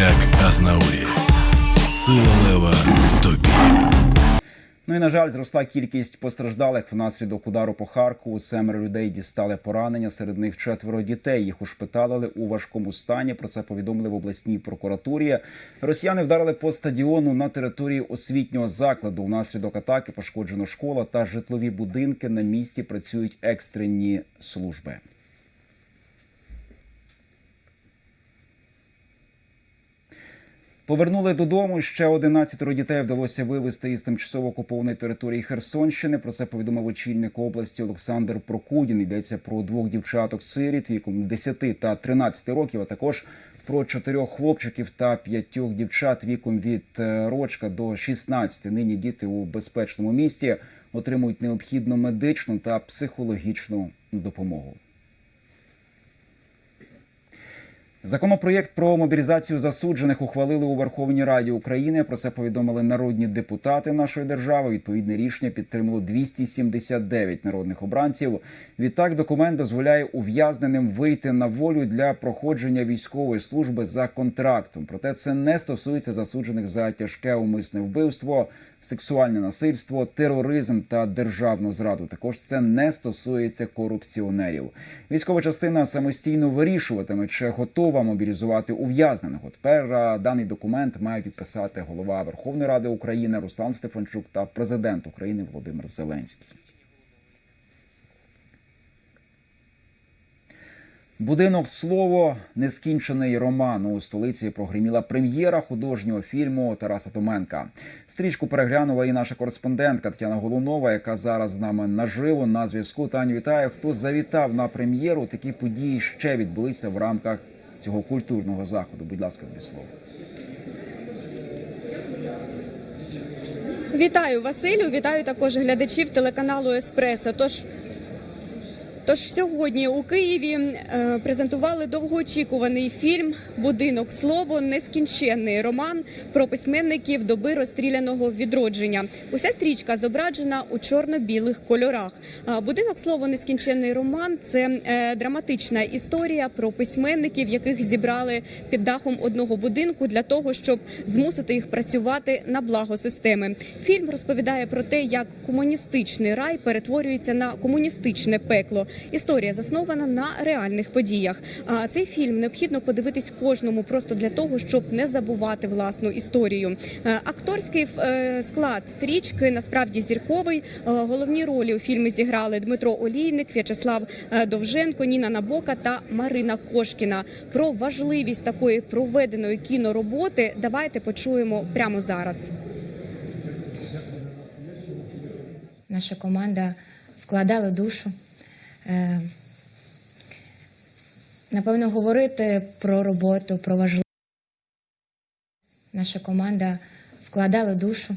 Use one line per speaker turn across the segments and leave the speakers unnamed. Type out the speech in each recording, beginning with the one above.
як Азнаурі. Сила лева в тобі.
Ну і на жаль, зросла кількість постраждалих внаслідок удару по Харкову. Семеро людей дістали поранення. Серед них четверо дітей. Їх ушпиталили у важкому стані. Про це повідомили в обласній прокуратурі. Росіяни вдарили по стадіону на території освітнього закладу. Внаслідок атаки пошкоджено школа та житлові будинки. На місці працюють екстрені служби. Повернули додому. Ще 11 дітей вдалося вивезти із тимчасово окупованої території Херсонщини. Про це повідомив очільник області Олександр Прокудін. Йдеться про двох дівчаток сиріт віком 10 та 13 років, а також про чотирьох хлопчиків та п'ятьох дівчат віком від е, рочка до 16. Нині діти у безпечному місті отримують необхідну медичну та психологічну допомогу. Законопроєкт про мобілізацію засуджених ухвалили у Верховній Раді України. Про це повідомили народні депутати нашої держави. Відповідне рішення підтримало 279 народних обранців. Відтак документ дозволяє ув'язненим вийти на волю для проходження військової служби за контрактом. Проте це не стосується засуджених за тяжке умисне вбивство, сексуальне насильство, тероризм та державну зраду. Також це не стосується корупціонерів. Військова частина самостійно вирішуватиме, чи готова мобілізувати ув'язненого. Тепер даний документ має підписати голова Верховної Ради України Руслан Стефанчук та президент України Володимир Зеленський. Будинок слово нескінчений роман у столиці прогриміла прем'єра художнього фільму Тараса Томенка. Стрічку переглянула і наша кореспондентка Тетяна Голунова, яка зараз з нами наживо на зв'язку. Таню вітаю. Хто завітав на прем'єру? Такі події ще відбулися в рамках цього культурного заходу. Будь ласка, тобі слово.
Вітаю Василю, вітаю також глядачів телеканалу Еспресо. Тож Тож сьогодні у Києві е, презентували довгоочікуваний фільм Будинок слово нескінченний роман про письменників доби розстріляного відродження. Уся стрічка зображена у чорно-білих кольорах. Будинок слово нескінченний роман це е, драматична історія про письменників, яких зібрали під дахом одного будинку для того, щоб змусити їх працювати на благо системи. Фільм розповідає про те, як комуністичний рай перетворюється на комуністичне пекло. Історія заснована на реальних подіях. А цей фільм необхідно подивитись кожному просто для того, щоб не забувати власну історію. Е, Акторський е, склад стрічки насправді зірковий. Е, Головні ролі у фільмі зіграли Дмитро Олійник, В'ячеслав Довженко, Ніна Набока та Марина Кошкіна. Про важливість такої проведеної кінороботи давайте почуємо прямо зараз.
Наша команда вкладала душу. Е, Напевно, говорити про роботу, про важливість. Наша команда вкладала душу.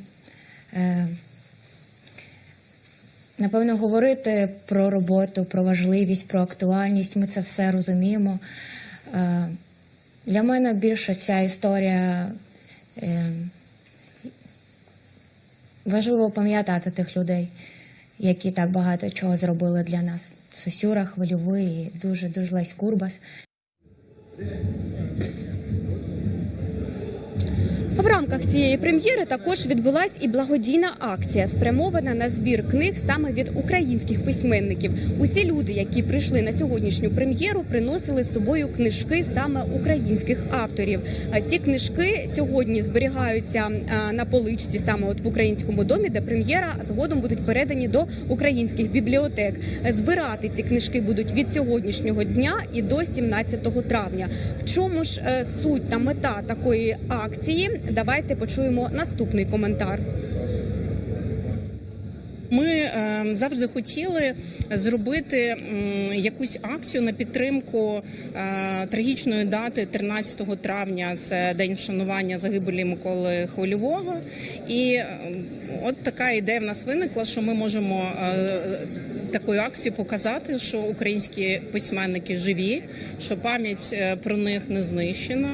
Е, Напевно, говорити про роботу, про важливість, про актуальність. Ми це все розуміємо. Е, Для мене більше ця історія важливо пам'ятати тих людей, які так багато чого зробили для нас. Сосюра, Хвильовий, дуже дуже Лесь Курбас.
В рамках цієї прем'єри також відбулась і благодійна акція, спрямована на збір книг саме від українських письменників. Усі люди, які прийшли на сьогоднішню прем'єру, приносили з собою книжки саме українських авторів. А ці книжки сьогодні зберігаються на поличці саме от в українському домі, де прем'єра згодом будуть передані до українських бібліотек. Збирати ці книжки будуть від сьогоднішнього дня і до 17 травня. В чому ж е, суть та мета такої акції? Давайте почуємо наступний коментар.
Ми е, завжди хотіли зробити якусь акцію на підтримку е, трагічної дати 13 травня. Це день вшанування загибелі Миколи Хвильового. І е, от така ідея в нас виникла, що ми можемо такою акцією показати, що українські письменники живі, що пам'ять про них не знищена.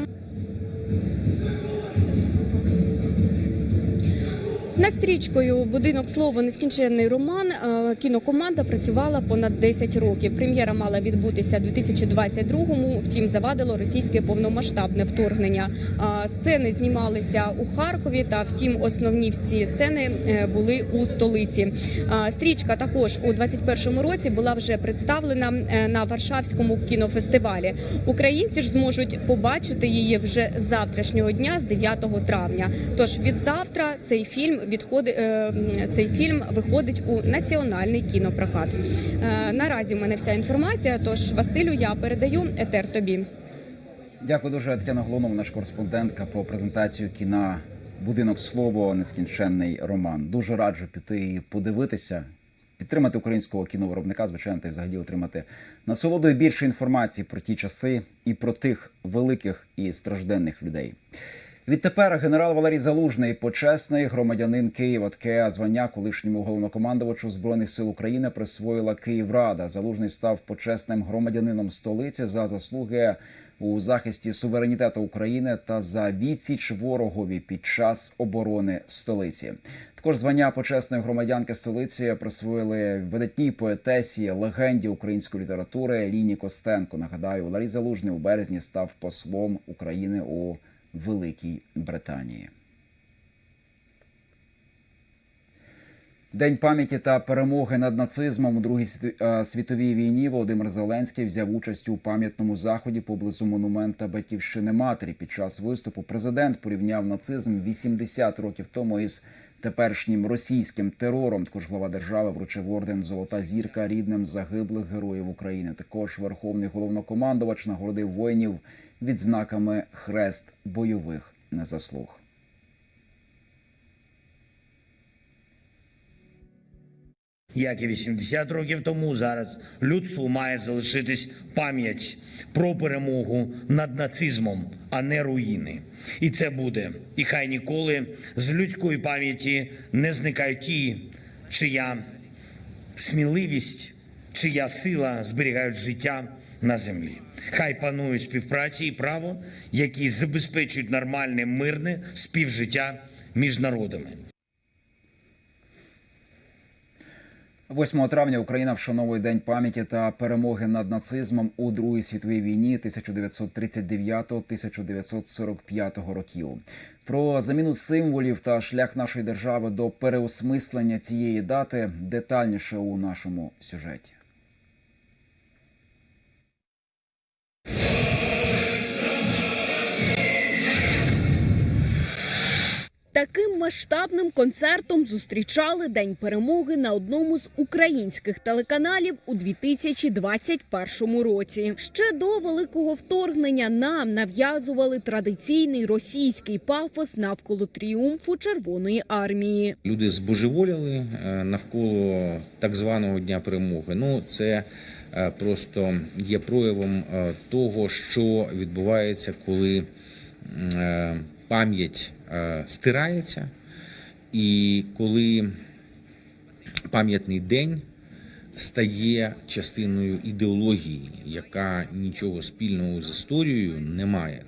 Над стрічкою Будинок слово нескінченний роман. е, Кінокоманда працювала понад 10 років. Прем'єра мала відбутися 2022-му, Втім, завадило російське повномасштабне вторгнення. Сцени знімалися у Харкові. Та втім, основні ці сцени е, були у столиці. Стрічка також у 2021 році була вже представлена е, на Варшавському кінофестивалі. Українці ж зможуть побачити її вже з завтрашнього дня, з 9 травня. Тож від завтра цей фільм відходи, е, цей фільм виходить у національний кінопрокат. Е, Наразі в мене вся інформація. Тож Василю, я передаю етер тобі.
Дякую дуже, Тетяна Голонова, наш кореспондентка по презентацію кіна Будинок слово нескінченний роман. Дуже раджу піти і подивитися, підтримати українського кіновиробника, звичайно, та й взагалі отримати насолоду і більше інформації про ті часи і про тих великих і стражденних людей. Відтепер генерал Валерій Залужний, почесний громадянин Києва, таке звання колишньому головнокомандувачу збройних сил України присвоїла Київрада. Залужний став почесним громадянином столиці за заслуги у захисті суверенітету України та за відсіч ворогові під час оборони столиці. Також звання почесної громадянки столиці присвоїли видатній поетесі, легенді української літератури Ліні Костенко. Нагадаю, Валерій Залужний у березні став послом України у Великій Британії. День пам'яті та перемоги над нацизмом у Другій е, світовій війні Володимир Зеленський взяв участь у пам'ятному заході поблизу монумента Батьківщини Матері. Під час виступу президент порівняв нацизм 80 років тому із теперішнім російським терором. Також глава держави вручив орден Золота зірка рідним загиблих героїв України. Також верховний головнокомандувач нагородив воїнів відзнаками хрест бойових незаслуг.
Як і 80 років тому, зараз людству має залишитись пам'ять про перемогу над нацизмом, а не руїни. І це буде. І хай ніколи з людської пам'яті не зникають ті, чия сміливість, чия сила зберігають життя на землі. Хай панує співпраці і право, які забезпечують нормальне мирне співжиття між народами.
8 травня Україна вшановує День пам'яті та перемоги над нацизмом у Другій світовій війні 1939-1945 років. Про заміну символів та шлях нашої держави до переосмислення цієї дати детальніше у нашому сюжеті.
Таким масштабним концертом зустрічали День перемоги на одному з українських телеканалів у 2021 році. Ще до великого вторгнення нам нав'язували традиційний російський пафос навколо тріумфу Червоної армії.
Люди збожеволіли е, навколо так званого дня перемоги. Ну це е, просто є проявом е, того, що відбувається, коли пам'ять стирається, і коли пам'ятний день стає частиною ідеології, яка нічого спільного з історією не має.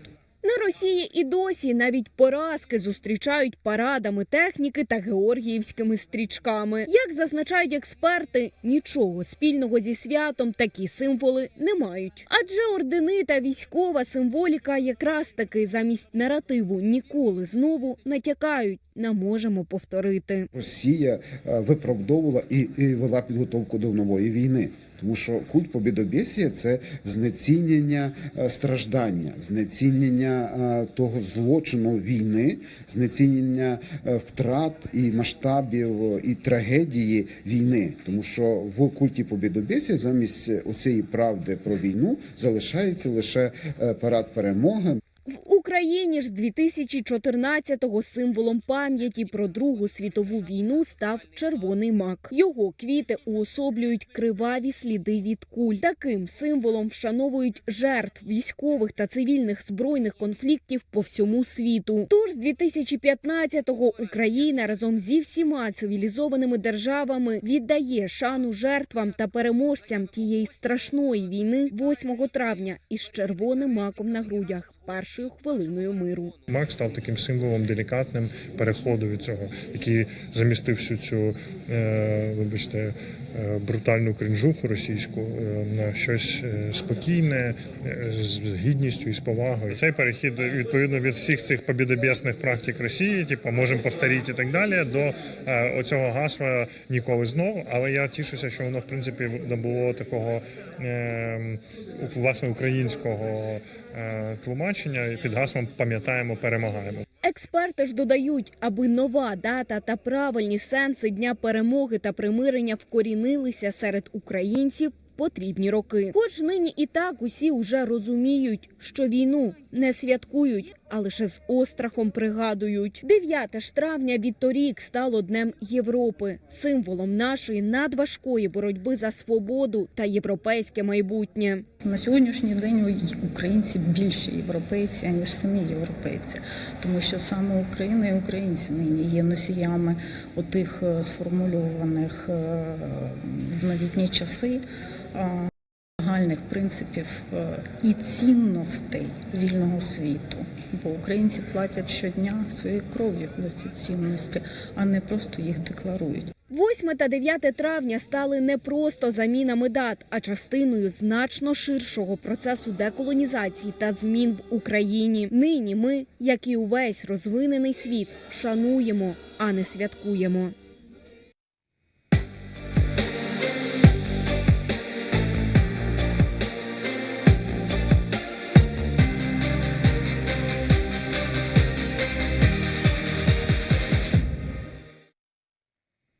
Росії і досі навіть поразки зустрічають парадами техніки та георгіївськими стрічками. Як зазначають експерти, нічого спільного зі святом такі символи не мають. Адже ордени та військова символіка якраз таки замість наративу ніколи знову натякають на можемо повторити.
Росія е, виправдовувала і, і вела підготовку до нової війни. Тому що культ побідобєсія – це знецінення е, страждання, знецінення е, того злочину війни, знецінення е, втрат і масштабів і трагедії війни. Тому що в культі побідобєсія замість оцієї правди про війну залишається лише парад перемоги.
В Україні ж з 2014-го символом пам'яті про Другу світову війну став червоний мак. Його квіти уособлюють криваві сліди від куль. Таким символом вшановують жертв військових та цивільних збройних конфліктів по всьому світу. Тож з 2015-го Україна разом зі всіма цивілізованими державами віддає шану жертвам та переможцям тієї страшної війни 8 травня із червоним маком на грудях. Першою хвилиною миру.
Мак став таким символом делікатним переходу від цього, який замістив всю цю, е, вибачте, брутальну кринжуху російську е, на щось е, спокійне, е, з гідністю і з повагою. Цей перехід відповідно від всіх цих побідобєсних практик Росії, типу можемо повторити і так далі, до е, оцього гасла ніколи знову. Але я тішуся, що воно в принципі набуло такого е, власне українського е, тлумачення під гаслом пам'ятаємо, перемагаємо.
Експерти ж додають, аби нова дата та правильні сенси дня перемоги та примирення вкорінилися серед українців. Потрібні роки, хоч нині і так усі вже розуміють, що війну не святкують, а лише з острахом пригадують. 9 ж травня відторік стало днем Європи, символом нашої надважкої боротьби за свободу та європейське майбутнє.
На сьогоднішній день українці більше європейці, ніж самі європейці, тому що саме Україна і українці нині є носіями отих е, сформульованих е, в новітні часи е, загальних принципів і цінностей вільного світу. Бо українці платять щодня своєю кров'ю за ці цінності, а не просто їх декларують.
8 та 9 травня стали не просто замінами дат, а частиною значно ширшого процесу деколонізації та змін в Україні. Нині ми, як і увесь розвинений світ, шануємо, а не святкуємо.